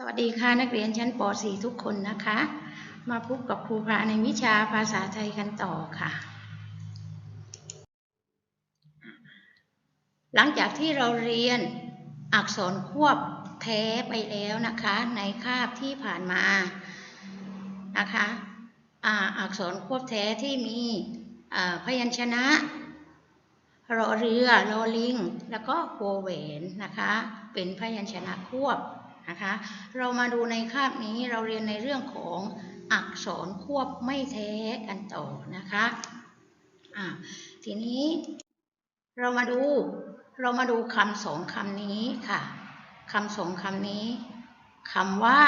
สวัสดีค่ะนักเรียนชั้นป .4 ทุกคนนะคะ มาพบกับครูพระในวิชาภาษาไทยกันต่อค่ะ หลังจากที่เราเรียนอักษรควบแท้ไปแล้วนะคะ ในคาบที่ผ่านมานะคะอ่าอักษรควบแท้ที่มีพยัญชนะรอเรือรอลิง แล้วก็โวแหวนนะคะ เป็นพยัญชนะควบ นะคะ เรามาดูในคาบนี้เราเรียนในเรื่องของอักษรควบไม่แท้กันต่อนะคะอ่าทีนี้เรามาดูเรามาดูคำสองคำนี้ค่ะคำสองคำนี้คำว่า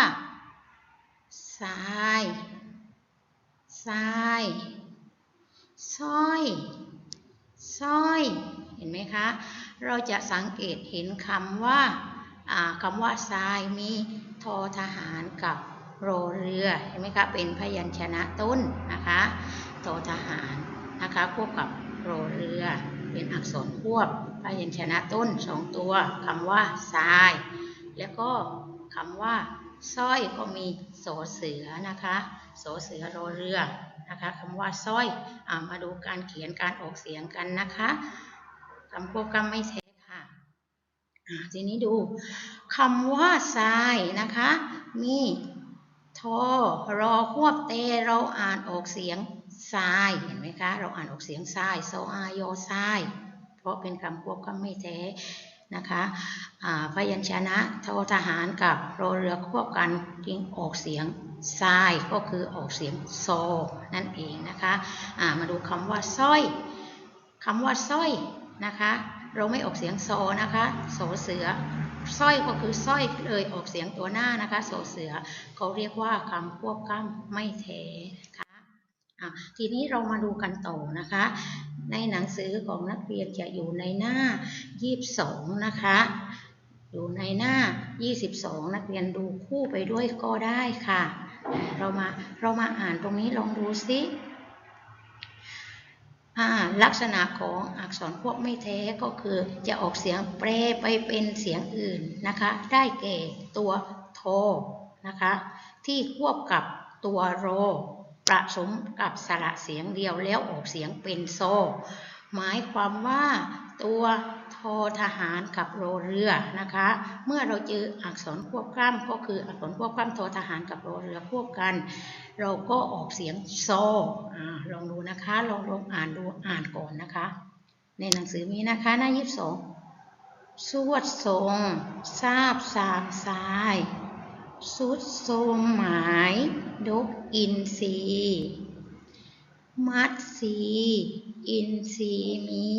ทรายทรายสร้อยสร้อย เห็นไหมคะ เราจะสังเกตเห็นคำว่า คำว่าทรายมีทอทหารกับโรเรือเห็นไหมคะเป็นพยัญชนะต้นนะคะทอทหารนะคะควบกับโรเรือ เป็นอักษรควบพยัญชนะต้นสองตัวคำว่าทราย แล้วก็คำว่าสร้อยก็มีโสเสือนะคะโสเสือโรเรือนะคะคำว่าสร้อยอมาดูการเขียนการออกเสียงกันนะคะคำควบกำไม่แท้ค่ ทีนี้ดูคำว่าทรายนะคะ มีทอรอควบเต เราอ่านออกเสียงทรายเห็นไหมคะ เราอ่านออกเสียงทรายโซอายโยทรายเพราะเป็นคำควบกำไม่แท้นะคะพยัญชนะทอทหารกับรอเรือควบกันจึงออกเสียงทรายก็คือออกเสียงโซนั่นเองนะคะอ่ามาดูคำว่าสร้อยคำว่าสร้อยนะคะ เราไม่ออกเสียงโซนะคะโสเสือสร้อยก็คือสร้อยเลยออกเสียงตัวหน้านะคะโสเสือเขาเรียกว่าคำควบกล้ำไม่แท้นะคะอะทีนี้เรามาดูกันต่อนะคะ ในหนังสือของนักเรียนจะอยู่ในหน้า 22 นะคะ อยู่ในหน้า 22 นักเรียนดูคู่ไปด้วยก็ได้ค่ะ เรามาเรามาอ่านตรงนี้ลองดูซิ ลักษณะของอักษรควบไม่แท้ก็คือจะออกเสียงแปรไปเป็นเสียงอื่นนะคะ ได้แก่ตัวโทนะคะ ที่ควบกับตัวโร ประสมกับสระเสียงเดียวแล้วออกเสียงเป็นโซ หมายความว่าตัว ทอทหารกับโรเรือนะคะ เมื่อเราเจออักษรควบกล้ำก็คืออักษรควบกล้ำทอทหารกับโรเรือควบกัน เราก็ออกเสียงโซอลองดูนะคะลองลองอ่านดูอ่านก่อนนะคะ ในหนังสือมีนะคะหน้ายี่สิบสองสวดทรงทราบสามสายสุดโทมหมายดกอินทรีมัดสี อินทรีมี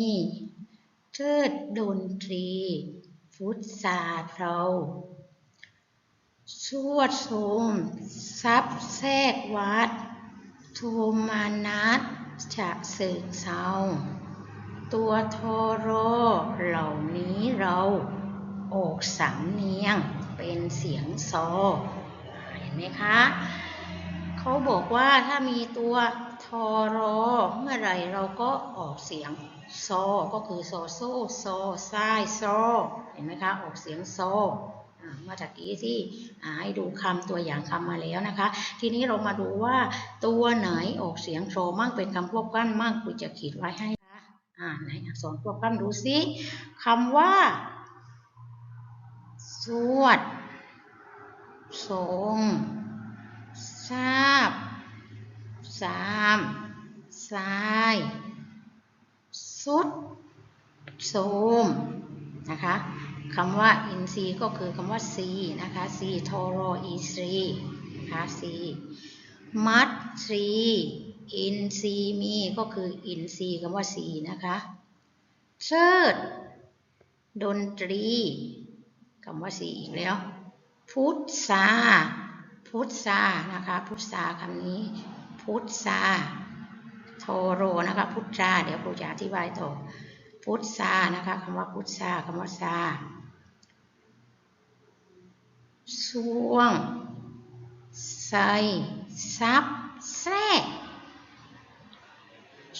เทิดดนตรี ฟุตศาสตร์เราสวดทรงซับแทรกวัด โทมานัสจะสึกเศร้าตัวโทโรเหล่านี้เราออกสำเนียงเป็นเสียงโซเห็นไหมคะเขาบอกว่าถ้ามีตัวทอรอเมื่อไรเราก็ออกเสียง โซก็คือโซโซโซไซโซเห็นไหมคะ ออกเสียงโซอ่าเมื่อตะกี้ที่ให้ดูคำตัวอย่างคำมาแล้วนะคะ ทีนี้เรามาดูว่าตัวไหนออกเสียงโซมั่งเป็นคำควบกล้ำมั่งคุณจะขีดไว้ให้นะอ่าไหนอักษรควบกล้ำดูซิคำว่า สวดทรงทราบสามสาย สุดโสมนะคะคำว่าอินทรีก็คือคำว่าซีนะคะซีโทโรอีทรีนะคะซีมัดทรีอินทรีมีก็คืออินทรีคำว่าซีนะคะเชิดดนตรีคำว่าสีอีกแล้ว พุทธาพุทธานะคะ พุทธาคำนี้ พุทธา โทโรนะคะพุทธาเดี๋ยวครูจะอธิบายต่อพุทธานะคะคำว่าพุทธาคำว่าซาช่วงใส่ซับแทรก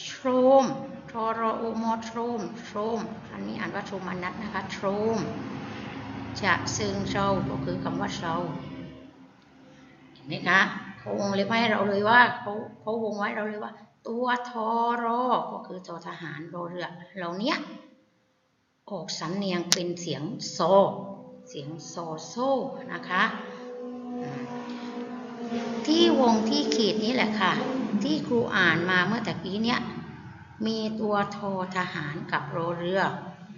โทรมโทโรโอโมโทรมโทรมอันนี้อ่านว่าโทรมานัทนะคะโทรมจะซึ่งเราก็คือคำว่าเราเห็นไหมคะเขาวงเล็บให้เราเลยว่าเขาเขาวงไว้เราเลยว่า ตัวทอรอก็คือทอทหารรอเรือเราเนี้ยออกสำเนียงเป็นเสียงโซ เสียงโซโซนะคะที่วงที่ขีดนี้แหละค่ะ ที่ครูอ่านมาเมื่อตะกี้เนี้ยมีตัวทอทหารกับโรเรือ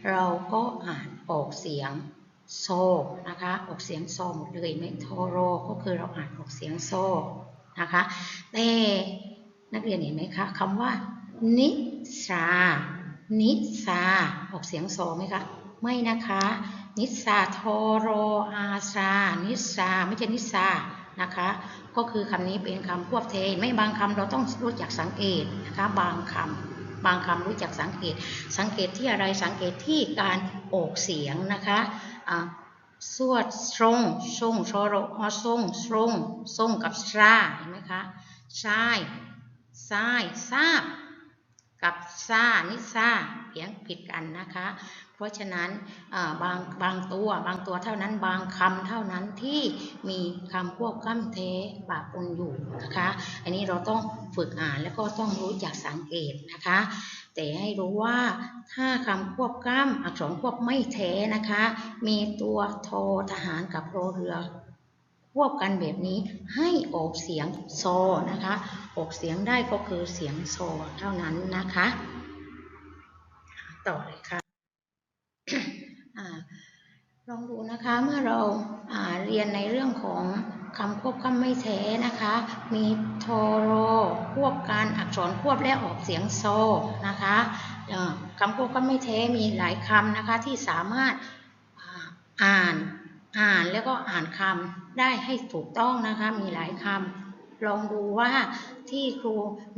เราก็อ่านออกเสียงโซนะคะ ออกเสียงโซหมดเลยไม่โทโรก็คือเราอ่านออกเสียงโซนะคะแต่ นักเรียนเห็นไหมคะคำว่า นิสานิสาออกเสียงโซไหมคะ ไม่นะคะ นิสาโทโรอาซานิสาไม่ใช่นิสานะคะ ก็คือคำนี้เป็นคำควบเท ไม่บางคำเราต้องรู้จักสังเกตนะคะ บางคำบางคำรู้จักสังเกต สังเกตที่อะไรสังเกตที่การออกเสียงนะคะอ่าสวดทรงทรงชโรอทรงทรงทรงกับชาเห็นไหมคะใชาย ทรายทราบ กับซานิซาเพียงผิดกันนะคะ เพราะฉะนั้นบางบางตัวบางตัวเท่านั้นบางคำเท่านั้นที่มีคำควบกล้ำเทปะปนอยู่นะคะ อันนี้เราต้องฝึกอ่านแล้วก็ต้องรู้จักสังเกตนะคะแต่ให้รู้ว่าถ้าคำควบกล้ำอักษรควบไม่แท้นะคะ มีตัวโททหารกับโรเรือ วบกันแบบนี้ให้ออกเสียงโซนะคะ ออกเสียงได้ก็คือเสียงโซเท่านั้นนะคะ ต่อเลยค่ะอ่าลองดูนะคะเมื่อเราเรียนในเรื่องของคำควบคำไม่แท้นะคะ มีโทโรควบกันอักษรควบและออกเสียงโซนะคะคำควบคำไม่แท้มีหลายคำนะคะที่สามารถอ่าน อ่านแล้วก็อ่านคำได้ให้ถูกต้องนะคะ มีหลายคำลองดูว่าที่ครู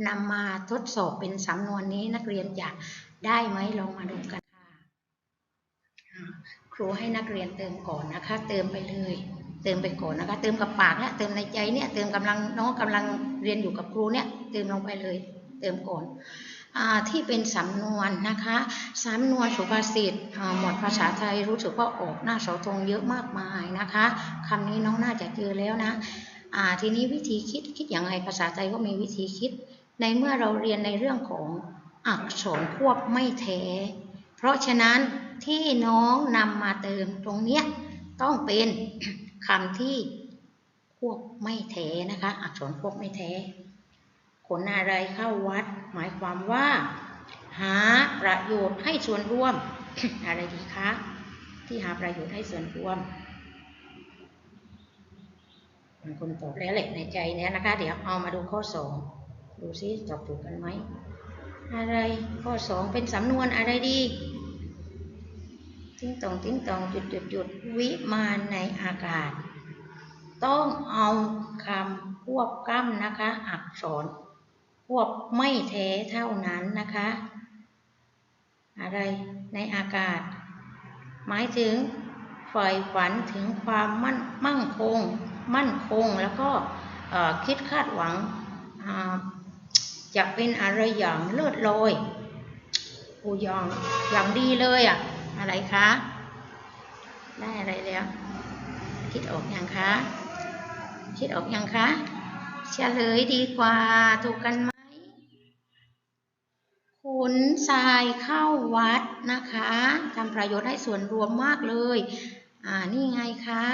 นำมาทดสอบเป็นสำนวนนี้นักเรียนจะได้ไหมลองมาดูกันค่ะครูให้นักเรียนเติมก่อนนะคะ เติมไปเลย เติมไปก่อนนะคะ เติมกับปากเนี่ยเติมในใจเนี่ยเติมกำลังน้องกำลังเรียนอยู่กับครูเนี่ยเติมลงไปเลย เติมก่อน ที่เป็นสำนวนนะคะสำนวนสุภาษิตหมดภาษาไทยรู้สึกว่าออกหน้าเสาธงเยอะมากมายนะคะคำนี้น้องน่าจะเจอแล้วนะทีนี้วิธีคิดคิดอย่างไรภาษาไทยก็มีวิธีคิด ในเมื่อเราเรียนในเรื่องของอักษรควบไม่แท้เพราะฉะนั้นที่น้องนำมาเติมตรงเนี้ยต้องเป็นคำที่ควบไม่แท้นะคะ อักษรควบไม่แท้ ขนอะไรเข้าวัด หมายความว่า หาประโยชน์ให้ส่วนรวม อะไรดีคะ ที่หาประโยชน์ให้ส่วนรวมมันคนตอบแล้วแหละในใจเนี้ยนะคะ เดี๋ยวเอามาดูข้อสองดูซิตอบถูกกันไหมอะไรข้อสองเป็นสำนวนอะไรดีติ้งตองติ้งตองจุดจุดจุดวิมานในอากาศ ต้องเอาคำควบกล้ำนะคะ อักษร ควบไม่แท้เท่านั้นนะคะ อะไรในอากาศ หมายถึงฝ่ายฝันถึงความมั่นมั่งคง มั่นคงแล้วก็คิดคาดหวังจะเป็นอะไรอย่างเลิศลอยโอ้ยองอย่างดีเลยอะอะไรคะได้อะไรแล้ว คิดออกยังคะ คิดออกยังคะเฉลยดีกว่าถูกกันไหม ขนทรายเข้าวัดนะคะทำประโยชน์ให้ส่วนรวมมากเลย อ่า นี่ไงคะ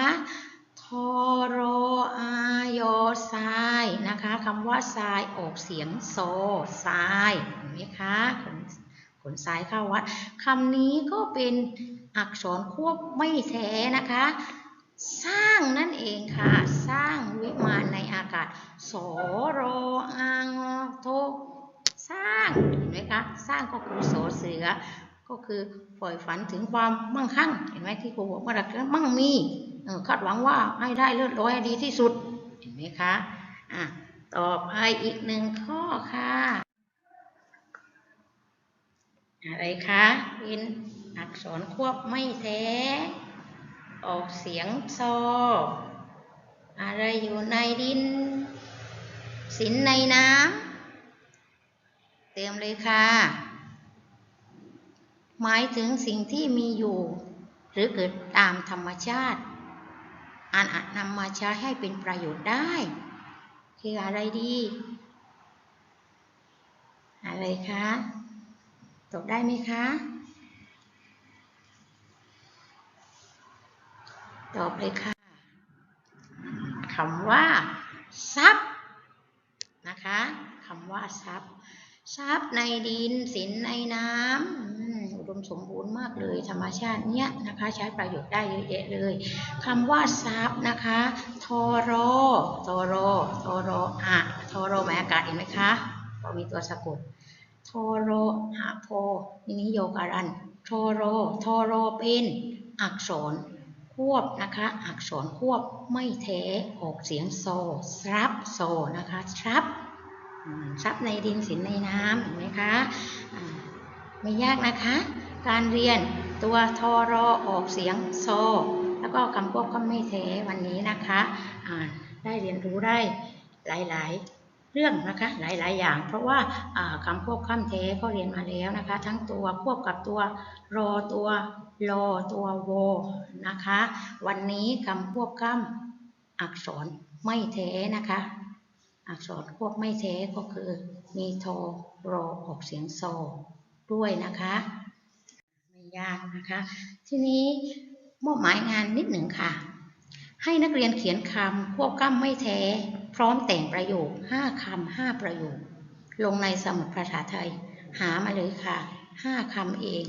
ทอรออายอทรายนะคะคำว่าทรายออกเสียงโซทรายเห็นไหมคะขนขนทรายเข้าวัดคำนี้ก็เป็นอักษรควบไม่แท้นะคะ สร้างนั่นเองค่ะ สร้างวิมานในอากาศโสรอางโทสร้าง ไหมคะ สร้างก็คือโสเสือ ก็คือปล่อยฝันถึงความมั่งคั่ง เห็นไหมที่ครูบอกว่ารักมั่งมีคาดหวังว่าให้ได้เลิศร้อยดีที่สุด เห็นไหมคะอะต่อไปอีกหนึ่งข้อค่ะ อะไรคะเป็นอักษรควบไม่แท้ ออกเสียงซออะไรอยู่ในดิน สินในน้ำ เติมเลยค่ะ หมายถึงสิ่งที่มีอยู่ หรือเกิดตามธรรมชาติอ่านอาจนำมาใช้ให้เป็นประโยชน์ได้ คืออะไรดี อะไรคะตอบได้ไหมคะตอบเลยค่ะคำว่า ทรัพย์นะคะคำว่า ทรัพย์ ทรัพย์ในดินสินในน้ำอุดมสมบูรณ์มากเลย ธรรมชาติเนี้ยนะคะ ใช้ประโยชน์ได้เยอะแยะเลยคำว่าทรัพย์นะคะทอรอทอรอทอรออะทอรอหมายอากาศเห็นไหมคะเรามีตัวสะกดทอรอหะโพนี่นิโยการันทอรอทอรอเป็นอักษรควบนะคะ อักษรควบไม่แท้ออกเสียงโซทรัพโซนะคะทรัพ ทรัพย์ในดินสินในน้ำเห็นไหมคะไม่ยากนะคะ การเรียนตัวทอรอออกเสียงโซ แล้วก็คำควบคำไม่แท้วันนี้นะคะได้เรียนรู้ได้หลาย ๆเรื่องนะคะหลาย ๆ อย่าง เพราะว่าอ่าคำควบคำแท้ก็เรียนมาแล้วนะคะ ทั้งตัวควบกับตัวรอตัวรอตัวโวนะคะ วันนี้คำควบคำอักษรไม่แท้นะคะ อักษรควบไม่แท้ก็คือ มีโทรอออกเสียงโซด้วยนะคะไม่ยากนะคะ ทีนี้มอบหมายงานนิดหนึ่งค่ะ ให้นักเรียนเขียนคำควบกล้ำไม่แท้ พร้อมแต่งประโยค 5คำ5ประโยค ลงในสมุดภาษาไทย หามาเลยค่ะ 5คำเอง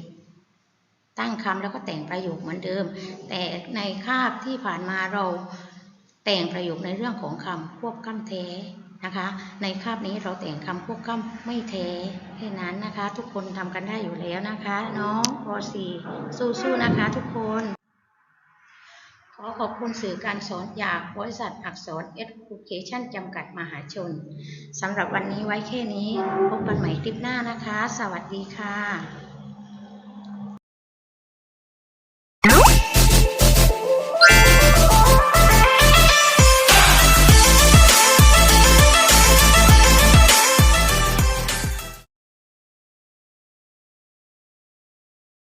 ตั้งคำแล้วก็แต่งประโยคเหมือนเดิม แต่ในคาบที่ผ่านมาเราแต่งประโยคในเรื่องของคำควบกล้ำแท้ นะคะ ในคาบนี้เราแต่งคำควกล้ำไม่แท้แค่นั้นนะคะ ทุกคนทำกันได้อยู่แล้วนะคะน้องป .4 สู้ๆนะคะ ทุกคน ขอขอบคุณสื่อการสอนจากบริษัทอักษร Education จำกัดมหาชนสำหรับวันนี้ไว้แค่นี้ พบกันใหม่คลิปหน้านะคะ สวัสดีค่ะ